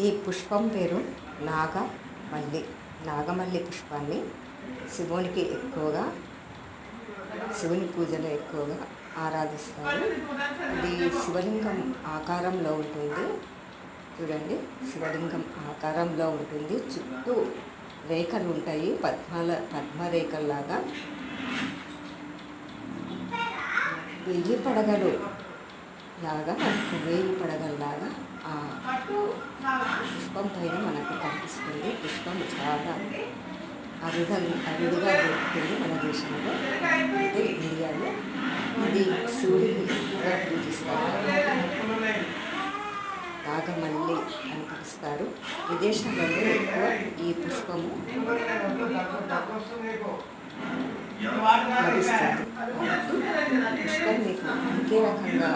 ఈ పుష్పం పేరు నాగమల్లి నాగమల్లి పుష్పాన్ని శివునికి ఎక్కువగా శివుని పూజలో ఎక్కువగా ఆరాధిస్తారు. ఇది శివలింగం ఆకారంలో ఉంటుంది. చూడండి శివలింగం ఆకారంలో ఉంటుంది. చుట్టూ రేఖలు ఉంటాయి. పద్మాల పద్మరేఖల్లాగా. వెయ్యి పడగలు లాగా వెయ్యి వేయి పడగల్లాగా పుష్పం పైన మనకు కనిపిస్తుంది. పుష్పం చాలా అరుద అరుదుగా దొరుకుతుంది మన దేశంలో. అంటే ఇండియాలో ఇది సూర్యుడిగా పూజిస్తారు. నాగమల్లి అని పిలుస్తారు. విదేశాలలో ఎక్కువ ఈ పుష్పము లభిస్తుంది. పుష్పం మీకు ఇంకే రకంగా